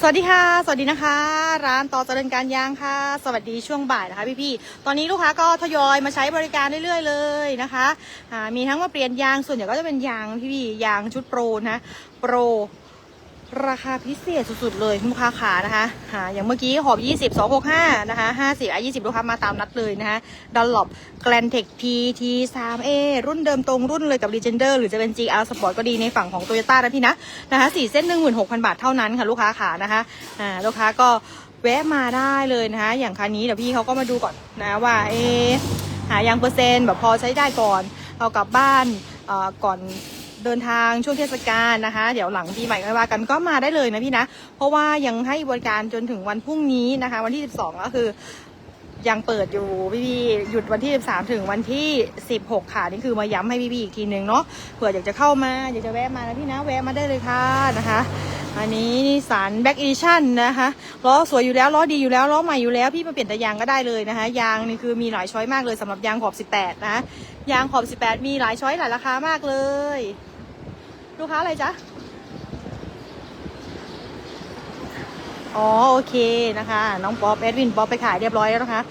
สวัสดีค่ะ สวัสดีนะคะ ร้านต่อเจริญการยางค่ะ สวัสดีช่วงบ่ายนะคะพี่ๆตอนนี้ลูกค้าก็ทยอยมาใช้บริการเรื่อยๆเลยนะคะมีทั้งมาเปลี่ยนยางส่วนใหญ่ก็จะเป็นยางพี่ๆยางชุดโปรนะโปร ราคาพิเศษสุดๆเลยลูกค้าขานะคะอ่าอย่างเมื่อกี้หอบ20 265นะคะ50อะ20 ลูกค้ามาตามนัดเลยนะคะดัลล็อปแกลนเทค PT 3A รุ่นเดิมตรงรุ่นเลยกับ Legender หรือจะเป็น GR Sport ก็ดีในฝั่งของ Toyota นะพี่นะนะคะ4เส้น 16,000 บาทเท่านั้นค่ะลูกค้าขานะคะอ่าลูกค้าก็แวะมาได้เลยนะคะอย่างคันนี้เดี๋ยวพี่เขาก็มาดูก่อนนะว่าเอหายางเปอร์เซ็นต์แบบพอใช้ได้ก่อนเอากลับบ้านก่อน เดินทางช่วงเทศกาลนะคะ เดี๋ยวหลังปีใหม่ก็ว่ากันก็มาได้เลยนะพี่นะ เพราะว่ายังให้บริการจนถึงวันพรุ่งนี้นะคะ วันที่ 12 ก็คือยังเปิดอยู่พี่พี่หยุดวันที่ 13 ถึงวันที่ 16 ค่ะ นี่คือมาย้ำให้พี่พี่อีกทีหนึ่งเนาะเผื่ออยากจะเข้ามาอยากจะแวะมานะพี่นะแวะมาได้เลยค่ะนะคะ อันนี้นิสานแบ็กอีชั่นนะคะล้อสวยอยู่แล้วล้อดีอยู่แล้วล้อใหม่อยู่แล้วพี่มาเปลี่ยนแต่ยางก็ได้เลยนะคะ ยางนี่คือมีหลายช้อยมากเลยสำหรับยางขอบ 18 นะยางขอบ 18 มีหลายช้อยหลายราคามากเลย ลูกค้าอะไรจ๊ะ อ๋อโอเคนะคะ น้องป๊อปแอดวินป๊อปไปขายเรียบร้อยแล้วนะคะ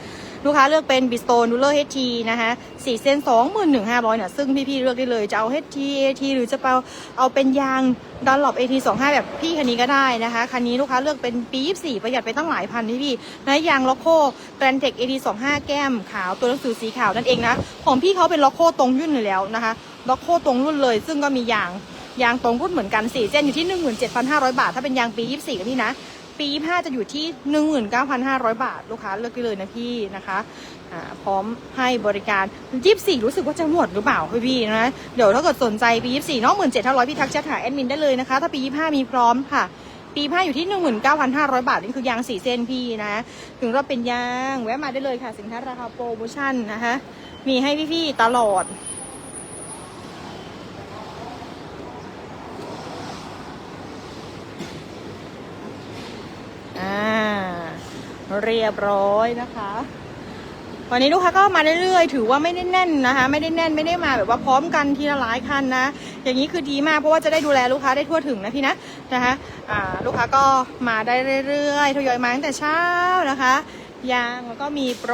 ลูกค้าเลือกเป็นบิสโตนดูเลอร์เฮทีนะคะสี่เส้นสองหมื่นหนึ่งห้าร้อยเนี่ยซึ่งพี่ๆเลือกได้เลย จะเอาเฮทีเอทีหรือจะเอาเอาเป็นยางดันหลบเอทีสองห้าแบบพี่คันนี้ก็ได้นะคะ คันนี้ลูกค้าเลือกเป็นปียี่สี่ประหยัดไปตั้งหลายพันพี่พี่ๆนะยางล็อกโคแกรนเทคเอทีสองห้าแก้มขาวตัวหนังสือสีขาวนั่นเองนะ ของพี่เขาเป็นล็อกโคตรงยุ่นอยู่แล้วนะคะล็อกโคตรงรุ่นเลย ซึ่งก็มียาง ยางตรงรุ่นเหมือนกันสี่เส้นอยู่ที่17,500บาท ถ้าเป็นยางปี24กับพี่นะ ปี25จะอยู่ที่19,500บาท ลูกค้าเลือกได้เลยนะพี่นะคะพร้อมให้บริการ24รู้สึกว่าจะหมดหรือเปล่าพี่พี่นะ เดี๋ยวถ้าเกิดสนใจปี24เนาะ17,500พี่ทักแชทหาแอดมินได้เลยนะคะ ถ้าปี25มีพร้อมค่ะปี5อยู่ที่ 19,500 บาท นี่คือยาง4เส้นพี่นะ ถึงเราเป็นยาง แวะมาได้เลยค่ะ สินค้าราคาโปรโมชั่นนะคะ มีให้พี่ๆตลอด เรียบร้อยนะคะ วันนี้ลูกค้าก็มาเรื่อยๆ ถือว่าไม่ได้แน่นนะคะ ไม่ได้แน่นไม่ได้มาแบบว่าพร้อมกันทีละหลายคันนะ อย่างนี้คือดีมากเพราะว่าจะได้ดูแลลูกค้าได้ทั่วถึงนะพี่นะนะคะอ่าลูกค้าก็มาได้เรื่อยๆทยอยมาตั้งแต่เช้านะคะยางแล้วก็มีโปร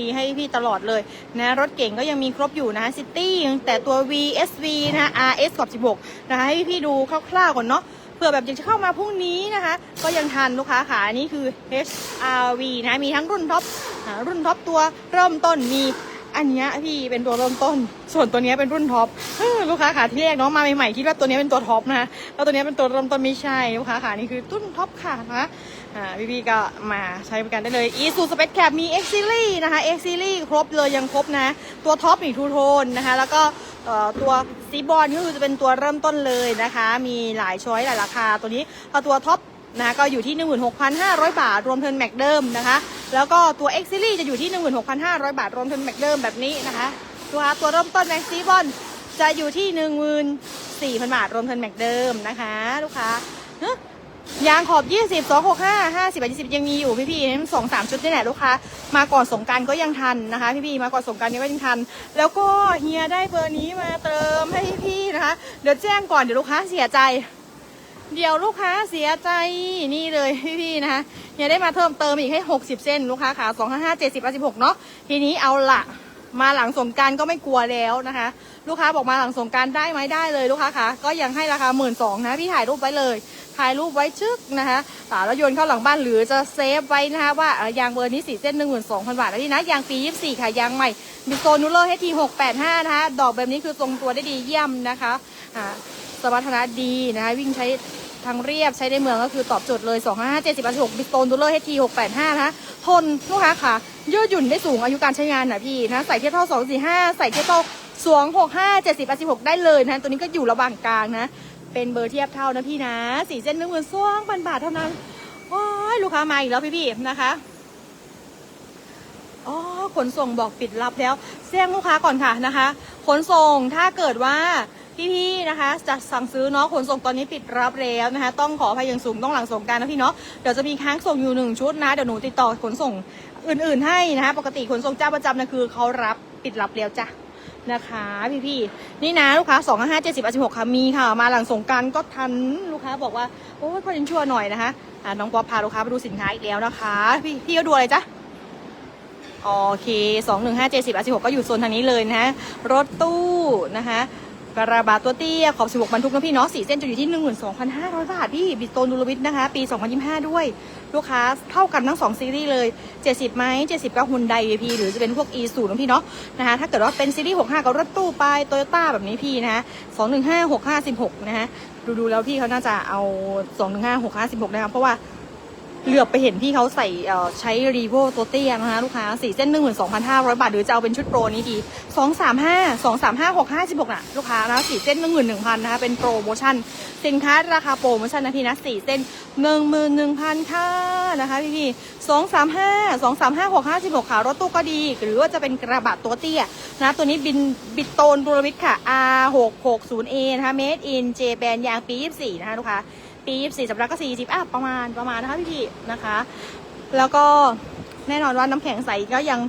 ดีๆ ให้พี่ตลอดเลยนะรถเก่งก็ยังมีครบอยู่นะคะซิตี้แต่ตัว VSV นะ RS กับ16 นะคะให้พี่ดูคร่าวๆก่อนเนาะ เผื่อแบบอยากจะเข้ามาพรุ่งนี้นะคะ ก็ยังทันลูกค้าขาอันนี้คือ HRV นะ มีทั้งรุ่นท็อปรุ่นท็อปตัวเริ่มต้นมีอันนี้พี่เป็นตัวเริ่มต้น ส่วนตัวนี้เป็นรุ่นท็อปลูกค้าขาที่แรกเนาะมาใหม่ๆคิดว่าตัวนี้เป็นตัวท็อปนะแล้วตัวนี้เป็นตัวเริ่มต้นไม่ใช่ลูกค้าขานี่คือรุ่นท็อปค่ะนะ พี่ๆก็มาใช้บริการได้เลย e s u Space Cap มี X Series นะคะ X Series ครบเลยยังครบนะ ตัวท็อปอีกทูโทนนะคะ แล้วก็ตัวซีบอลก็คือจะเป็นตัวเริ่มต้นเลยนะคะ มีหลายช้อยหลายราคา ตัวนี้เอตัวท็อปนะก็อยู่ที่ 16,500 บาท รวมเทินแม็กเดิมนะคะ แล้วก็ตัว X Series จะอยู่ที่ 16,500 บาท รวมเทินแม็กเดิมแบบนี้นะคะตัวตัวเริ่มต้นแม็กซีบอลจะอยู่ที่ 14,000 บาท รวมเทินแม็กเดิมนะคะ ลูกค้า ยางขอบ 20 265 50 20 ยังมีอยู่พี่ๆนั้นสองสามชุดนี่แหละลูกค้า มาก่อนสงการก็ยังทันนะคะ พี่ๆมาก่อนสงกรารก็ยังทัน แล้วก็เฮียได้เบอร์นี้มาเติมให้พี่ๆนะคะ เดี๋ยวแจ้งก่อนเดี๋ยวลูกค้าเสียใจ เดี๋ยวลูกค้าเสียใจนี่เลยพี่ๆนะคะเฮียได้มาเพิ่มเติมอีกให้ 60 เส้นลูกค้าขา255 70 16เนาะ ทีนี้เอาละมาหลังสงการก็ไม่กลัวแล้วนะคะ ลูกค้าบอกมาหลังสงการได้ไหมได้เลยลูกค้าคะก็ยังให้ราคาหมื่นสองนะพี่ถ่ายรูปไว้เลย ถ่ายรูปไว้ชึกนะคะอ่าแล้วโยนเข้าหลังบ้านหรือจะเซฟไว้นะคะว่ายางเบอร์นี้สี่เส้นหนึ่งหมื่นสองพันบาทแล้วนี่นะยางปียี่สิบสี่ค่ะยางใหม่บิโซนูเลอร์เฮทีหกแปดห้านะคะดอกแบบนี้คือทรงตัวได้ดีเยี่ยมนะคะอ่าสมรรถนะดีนะคะวิ่งใช้ทางเรียบใช้ในเมืองก็คือตอบโจทย์เลย 2 5 5 7 0 6บิสโตนดูเลอร์เฮที685 นะคะทนลูกค้าค่ะยืดหยุ่นได้สูงอายุการใช้งานนะพี่นะใส่เทียบเท่า 245 ใส่เทียบเท่า265 70 86ได้เลยนะตัวนี้ก็อยู่ระหว่างกลางนะ เป็นเบอร์เทียบเท่านะพี่นะสี่เส้นหนึ่งหมื่นสองพันบาทเท่านั้นโอ้ยลูกค้ามาอีกแล้วพี่ๆนะคะอ๋อขนส่งบอกปิดรับแล้วแจ้งลูกค้าก่อนค่ะนะคะ ขนส่งถ้าเกิดว่าพี่ๆนะคะจะสั่งซื้อเนาะขนส่งตอนนี้ปิดรับแล้วนะคะ ต้องขออภัยอย่างสูงต้องหลังส่งการนะพี่เนาะเดี๋ยวจะมีค้างส่งอยู่หนึ่งชุดนะเดี๋ยวหนูติดต่อขนส่งอื่นๆให้นะคะ ปกติขนส่งเจ้าประจำนะคือเขารับปิดรับแล้วจ้ะ นะคะพี่พี่นี่นะลูกค้าสองห้าเจ็ดสิบสิบหกค่ะมีค่ะ มาหลังสงการก็ทันลูกค้าบอกว่าโอ้ยพอดินชัวหน่อยนะคะอ่าน้องป๊อปพาลูกค้าไปดูสินค้าอีกแล้วนะคะ พี่พี่ก็ดูอะไรจ๊ะโอเคสองหนึ่งห้าเจ็ดสิบอาสิบหกก็อยู่โซนทางนี้เลยนะฮะรถตู้นะคะ กระบะตัวเตี้ยขอบสิบหกบรรทุกนะพี่เนาะสี่เส้นจะอยู่ที่หนึ่งหมื่นสองพันห้าร้อยบาทพี่บิสโตนดูลวิทนะคะ ปีสองพันยี่ห้าด้วย ลูกค้าเท่ากันทั้งสองซีรีส์เลยเจ็ดสิบไหมเจ็ดสิบก็ฮุนไดพีหรือจะเป็นพวก e สูนะพี่เนาะนะคะถ้าเกิดว่าเป็นซีรีส์หกห้ากับรถตู้ไปโตโยต้าแบบนี้พี่นะคะสองหนึ่งห้าหกห้าสิบหกนะคะดูดูๆแล้วพี่เขาน่าจะเอาสองหนึ่งห้าหกห้าสิบหกนะคะเพราะว่า เหลือบไปเห็นพี่เขาใส่ใช้รีโวตัวเตี้ยนะคะลูกค้าสี่เส้นหนึ่งหมื่นสองพันห้าร้อยบาท หรือจะเอาเป็นชุดโปรนี้ดีสองสามห้าสองสามห้าหกห้าสิบหกน่ะลูกค้านะสี่เส้นหนึ่งหมื่นหนึ่งพันนะคะเป็นโปรโมชั่น สินค้าราคาโปรโมชั่นนะพี่นะสี่เส้นหนึ่งหมื่นหนึ่งพันค่ะนะคะพี่พี่สองสามห้าสองสามห้าหกห้าสิบหกค่ะรถตู้ก็ดี หรือว่าจะเป็นกระบะตัวเตี้ยนะตัวนี้บินบิดโตนดูรวิทค่ะ R หกหกศูนย์ A นะคะ Made in Japan ยางปียี่สี่นะคะลูกค้า ปี24สัปดาห์ก็40อะประมาณประมาณนะคะพี่พี่นะคะ แล้วก็แน่นอนว่าน้ำแข็งใสก็ยัง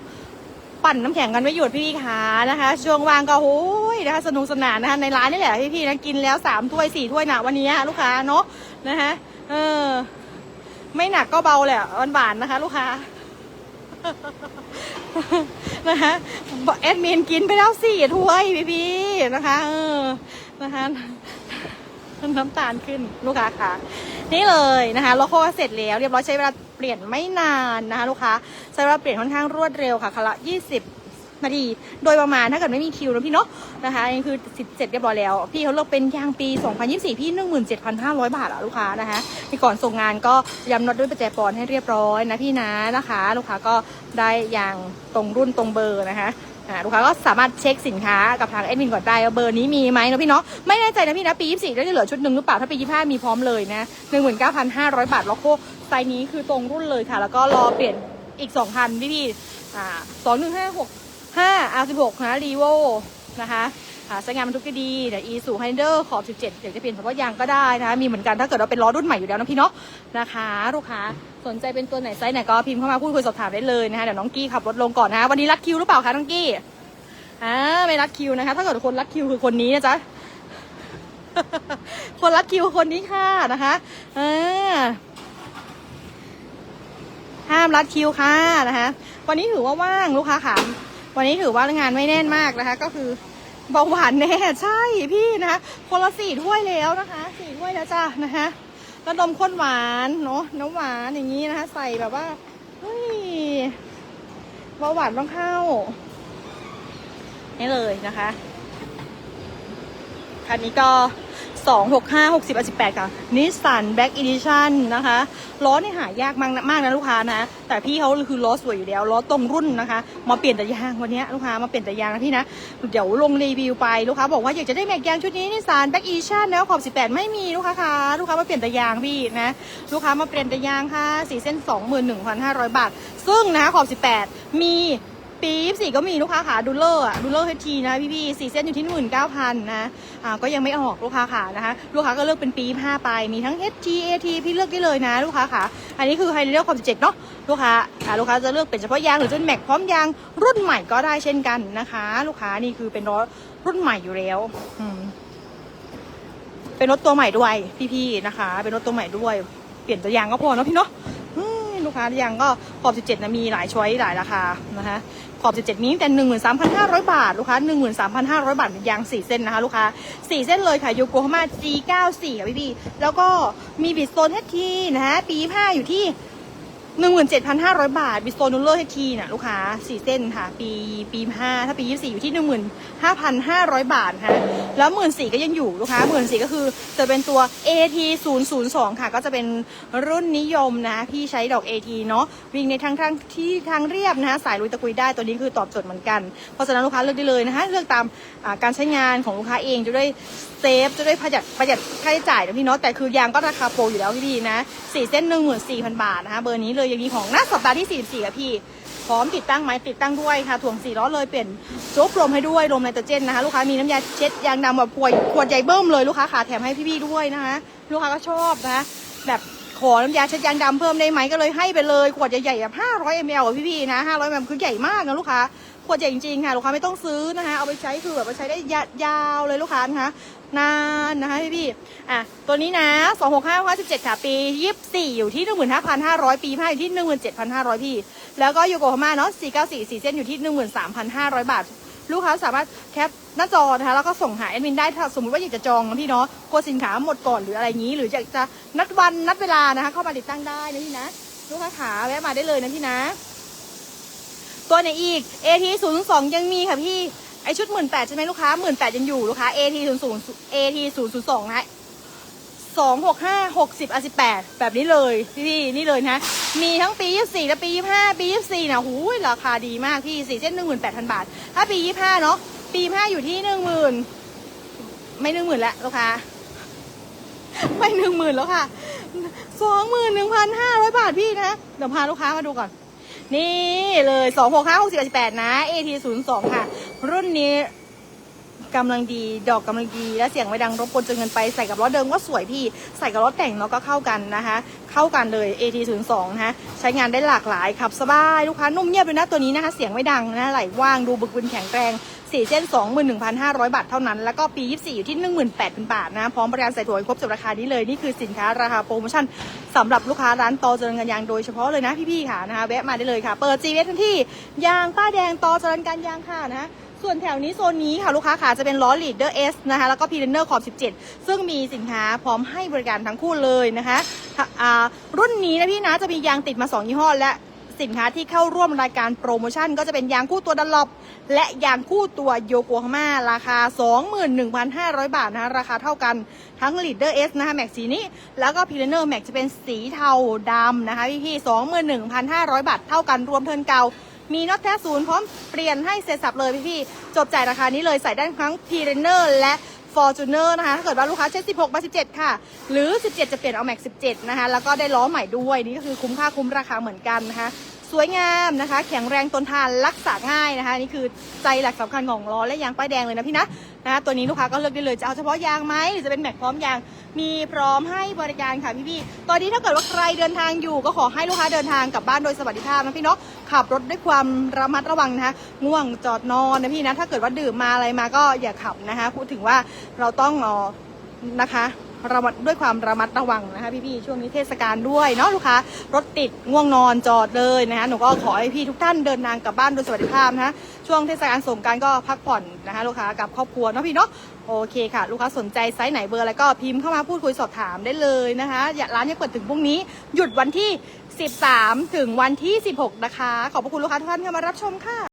ปั่นน้ำแข็งกันไม่หยุดพี่พี่ๆค่ะนะคะ ช่วงวางก็โอ้ยนะคะสนุกสนานนะคะในร้านนี่แหละพี่พี่นะกินแล้วสามถ้วยสี่ถ้วยหนะวันนี้ลูกค้าเนาะนะคะเออ ไม่หนักก็เบาแหละหวานๆนะคะ ลูกค้านะคะแอดมินกินไปแล้วสี่ถ้วยพี่พี่นะคะ เออนะคะ น้ำตาลขึ้นลูกค้าค่ะ นี่เลยนะคะโลโก้เสร็จแล้วเรียบร้อยใช้เวลาเปลี่ยนไม่นานนะคะลูกค้าใช้เวลาเปลี่ยนค่อนข้างรวดเร็วค่ะคันละ20นาทีโดยประมาณถ้าเกิดไม่มีคิวนะพี่เนาะนะคะนี่คือเสร็จเรียบร้อยแล้ว พี่เขาเลือกเป็นยางปี 2024 พี่ 17,500 บาทอะลูกค้านะคะที่ก่อนส่งงานก็ย้ำน็อตด้วยประแจปอนให้เรียบร้อยนะพี่นะนะคะ ลูกค้าก็ได้ยางตรงรุ่นตรงเบอร์นะคะ ลูกค้าก็สามารถเช็คสินค้ากับทางแอดมินก่อนได้ว่าเบอร์นี้มีไหมนะพี่เนาะไม่แน่ใจนะพี่นะปี 24แล้วจะเหลือชุดหนึ่งหรือเปล่าถ้าปี 25 มีพร้อมเลยนะ 19,500 บาทล็อกโคไซส์นี้คือตรงรุ่นเลยค่ะ แล้วก็รอเปลี่ยนอีก2คันพี่พี่อ่า2156 5 R16 นะรีโวนะคะ ใช้งานบรรทุกก็ดีเดี๋ยว E สู่ไฮเดอร์ขอบ 17อยากจะเปลี่ยนเฉพาะยางก็ได้นะคะมีเหมือนกันถ้าเกิดว่าเป็นล้อรุ่นใหม่อยู่แล้วนะพี่เนาะนะคะ ลูกค้าสนใจเป็นตัวไหนไซส์ไหนก็พิมพ์เข้ามาพูดคุยสอบถามได้เลยนะคะเดี๋ยวน้องกี้ขับรถลงก่อนนะวันนี้รัดคิวหรือเปล่าคะน้องกี้อ่าไม่รัดคิวนะคะ ถ้าเกิดคนรัดคิวคือคนนี้นะจ๊ะคนรัดคิวคนนี้ค่ะนะคะเอ่าห้ามรัดคิวค่ะนะคะ วันนี้ถือว่าว่างลูกค้าค่ะวันนี้ถือว่างานไม่แน่นมากนะคะ ก็คือ เบาหวานแน่ใช่พี่นะคะคนละสี่ถ้วยแล้วนะคะสี่ถ้วยแล้วจ้ะนะคะแล้วนมข้นหวานเนาะน้ำหวานอย่างนี้นะคะ ใส่แบบว่าเฮ้ยเบาหวานต้องเข้านี่เลยนะคะคันนี้ก็ 2 6 5 60 18 ค่ะนิสสันแบ็กอีดิชั่นนะคะล้อนี่หายากมากมากนะลูกค้านะ แต่พี่เขาคือล้อสวยอยู่แล้วล้อตรงรุ่นนะคะ มาเปลี่ยนแต่ยางวันนี้ลูกค้ามาเปลี่ยนแต่ยางนะพี่นะ เดี๋ยวลงรีวิวไปลูกค้าบอกว่าอยากจะได้แม็กยางชุดนี้นิสสันแบ็กอีดิชั่นแล้วขอบ 18 ไม่มีลูกค้าค่ะลูกค้ามาเปลี่ยนแต่ยางพี่นะลูกค้ามาเปลี่ยนแต่ยางค่ะสีเส้น 21,500 บาท ซึ่งนะขอบ 18 มีปีสี่ก็มีลูกค้าขาดูเลอร์อะดูเลอร์เฮทีนะพี่พี่สี่เส้นอยู่ที่หมื่นเก้าพันนะก็ยังไม่ออกลูกค้าขานะคะ ลูกค้าก็เลือกเป็นปีห้าไปมีทั้ง HT AT พี่เลือกได้เลยนะ ลูกค้าขาอันนี้คือไฮเลือกความเจ็ดเนาะลูกค้าอ่าลูกค้าจะเลือกเป็นเฉพาะยางหรือจะเป็นแม็กพร้อมยางรุ่นใหม่ก็ได้เช่นกันนะคะ ลูกค้านี่คือเป็นรถรุ่นใหม่อยู่แล้วเป็นรถตัวใหม่ด้วยพี่ๆนะคะ เป็นรถตัวใหม่ด้วย เปลี่ยนแต่ยางก็พอเนาะพี่เนาะ ลูกค้ายังก็ขอบ 17นะมีหลายช้อยหลายราคานะคะขอบ 17 มีตั้งแต่13,500 บาท ลูกค้า 13,500 บาทเป็นยาง 4 เส้นนะคะลูกค้า 4 เส้นเลยค่ะโยโกฮาม่า G94 ค่ะพี่พี่ๆแล้วก็มีบิสโซนเฮทีนะฮะปี5อยู่ที่ 17,500 บาท บิสโตนูเลอร์เฮทีน่ะลูกค้า 4 เส้นค่ะ ปีปี5ถ้าปี 24 อยู่ที่ 15,500 บาทนะคะแล้ว1 4 0 0ก็ยังอยู่ลูกค้า1 4 0 0ก็คือจะเป็นตัว AT 002 ค่ะ ก็จะเป็นรุ่นนิยมนะ พี่ใช้ดอก AT เนาะวิ่งในทางทางที่ทางเรียบนะคะสายลุยตะกุยได้ตัวนี้คือตอบโจทย์เหมือนกัน เพราะฉะนั้นลูกค้าเลือกได้เลยนะคะ เลือกตามการใช้งานของลูกค้าเองจะได้เซฟจะได้ประหยัดประหยัดค่าใช้จ่ายนะพี่เนาะแต่คือยางก็ราคาโปรอยู่แล้วพี่ๆนะสี่เส้นหนึ่งหมื่นสี่พันบาทนะคะเบอร์นี้เลยยังมีของหน้าสัปดาห์ที่สี่สี่ค่ะพี่ พร้อมติดตั้งไหมติดตั้งด้วยค่ะถ่วงสี่ล้อเลยเปลี่ยนโจ๊กลมให้ด้วยลมไนโตรเจนนะคะ ลูกค้ามีน้ำยาเช็ดยางดำแบบขวยขวดใหญ่เบิ้มเลยลูกค้าขาแถมให้พี่ๆด้วยนะคะ ลูกค้าก็ชอบนะคะแบบขอน้ำยาเช็ดยางดำเพิ่มได้ไหมก็เลยให้ไปเลยขวดใหญ่ๆแบบ500 ml อะพี่ๆนะ500 ml คือใหญ่มากนะลูกค้า ขวดใหญ่จริงๆค่ะลูกค้าไม่ต้องซื้อนะคะ เอาไปใช้คือแบบว่าใช้ได้ยาวๆเลยลูกค้านะคะนานนะคะพี่พี่อะตัวนี้นะ2 6 5 5 7ค่ะปี24อยู่ที่15,500ปี5อยู่ที่17,500พี่ แล้วก็โยโกฮาม่าเนาะ494 4เส้นอยู่ที่13,500บาท ลูกค้าสามารถแคปหน้าจอนะคะแล้วก็ส่งหาแอดมินได้ถ้าสมมติว่าอยากจะจองนะพี่เนาะกลัวสินค้าหมดก่อนหรืออะไรอย่างนี้ หรืออยากจะนัดวันนัดเวลานะคะเข้ามาติดตั้งได้นะพี่นะ ลูกค้าขาแวะมาได้เลยนะพี่นะ ตัวไหนอีก AT 0 2ยังมีค่ะพี่ไอชุดหมื่นแปดใช่ไหมลูกค้าหมื่นแปดยังอยู่ลูกค้า AT 0 0 AT 0 0 2นะสองหกห้าหกสิบอะสิบแปดแบบนี้เลยพี่พี่นี่เลยนะ มีทั้งปียี่สี่และปียี่ห้าปียี่สี่นะหูยราคาดีมากพี่สี่เส้นหนึ่งหมื่นแปดพันบาท ถ้าปียี่ห้าเนาะปีห้าอยู่ที่หนึ่งหมื่นไม่หนึ่งหมื่นละลูกค้าไม่หนึ่งหมื่นแล้วค่ะสองหมื่นหนึ่งพันห้าร้อยบาทพี่นะเดี๋ยวพาลูกค้ามาดูก่อน นี่เลยสองหกห้าหกสิบแปดนะ AT ศูนย์สองค่ะ รุ่นนี้กำลังดีดอกกำลังดี และเสียงไม่ดังรบกวนจนเงินไปใส่กับล้อเดิมก็สวยพี่ ใส่กับล้อแต่งเนาะก็เข้ากันนะคะ เข้ากันเลย AT 0 2นะคะใช้งานได้หลากหลายขับสบาย ลูกค้านุ่มเงียบเลยนะตัวนี้นะคะ เสียงไม่ดังนะไหลว่างดูบึกบึนแข็งแรง สี่เส้น21,500บาทเท่านั้น แล้วก็ปี24อยู่ที่18,000บาทนะ พร้อมบริการใส่ถั่วครบจบราคานี้เลย นี่คือสินค้าราคาโปรโมชั่นสำหรับลูกค้าร้านตอเจริญกันยางโดยเฉพาะเลยนะพี่ๆค่ะนะคะแวะมาได้เลยค่ะ เปิด g ีเวทันที่ยางป้าแดงตอเจริญกันยางค่ะนะส่วนแถวนี้โซนนี้ค่ะลูกค้าขาจะเป็นล้อ Leader S นะคะแล้วก็ p ีเ n นอร์ขอบ 17 ซึ่งมีสินค้าพร้อมให้บริการทั้งคู่เลยนะคะรุ่นนี้นะพี่นะจะมียางติดมา 2 ยี่ห้อและ สินค้าที่เข้าร่วมรายการโปรโมชั่น ก็จะเป็นยางคู่ตัวดันลอปและยางคู่ตัวโยโกฮาม่าราคา 21,500 บาทนะคะราคาเท่ากันทั้ง Leader S นะคะแม็กสีนี้ แล้วก็ p ีเ n นอร์แม็กจะเป็นสีเทาดำนะคะพี่ๆ21,500 บาทเท่ากันรวมเทินเก่ามีน็อตแท้ศูนย์พร้อมเปลี่ยนให้เสร็จสับเลยพี่ๆจบจ่ายราคานี้เลยใส่ได้ทั้ง p ีเ n นอร์และ Fortuner นะคะถ้าเกิดว่าลูกค้าใช้16 มา 17 ค่ะ หรือ 17 จะเปลี่ยนเอา Max 17 นะคะ แล้วก็ได้ล้อใหม่ด้วย นี่ก็คือคุ้มค่าคุ้มราคาเหมือนกันนะคะ สวยงามนะคะ แข็งแรงทนทานรักษาง่ายนะคะ นี่คือใจหลักสำคัญของล้อและยางป้ายแดงเลยนะพี่นะนะคะตัวนี้ลูกค้าก็เลือกได้เลยจะเอาเฉพาะยางไหมหรือจะเป็นแม็กพร้อมยางมีพร้อมให้บริการค่ะพี่ๆตอนนี้ถ้าเกิดว่าใครเดินทางอยู่ก็ขอให้ลูกค้าเดินทางกลับบ้านโดยสวัสดิภาพนะพี่เนาะ ขับรถด้วยความระมัดระวังนะคะง่วงจอดนอนนะพี่นะ ถ้าเกิดว่าดื่มมาอะไรมาก็อย่าขับนะคะ พูดถึงว่าเราต้องออนะคะระมัดด้วยความระมัดระวังนะคะพี่ๆช่วงนี้เทศกาลด้วยเนาะลูกค้ารถติดง่วงนอนจอดเลยนะคะหนูก็ขอให้พี่ทุกท่านเดินทางกลับบ้านโดยสวัสดิภาพนะคะช่วงเทศกาลสงกรารก็พักผ่อนนะคะลูกค้ากับครอบครัวเนาะพี่เนาะโอเคค่ะ ลูกค้าสนใจไซส์ไหนเบอร์อะไรก็พิมพ์เข้ามาพูดคุยสอบถามได้เลยนะคะอย่าร้านยังเปิดถึงพรุ่งนี้หยุดวันที่ 13 ถึงวันที่ 16 นะคะ ขอบพระคุณลูกค้าทุกท่านที่เข้ามารับชมค่ะ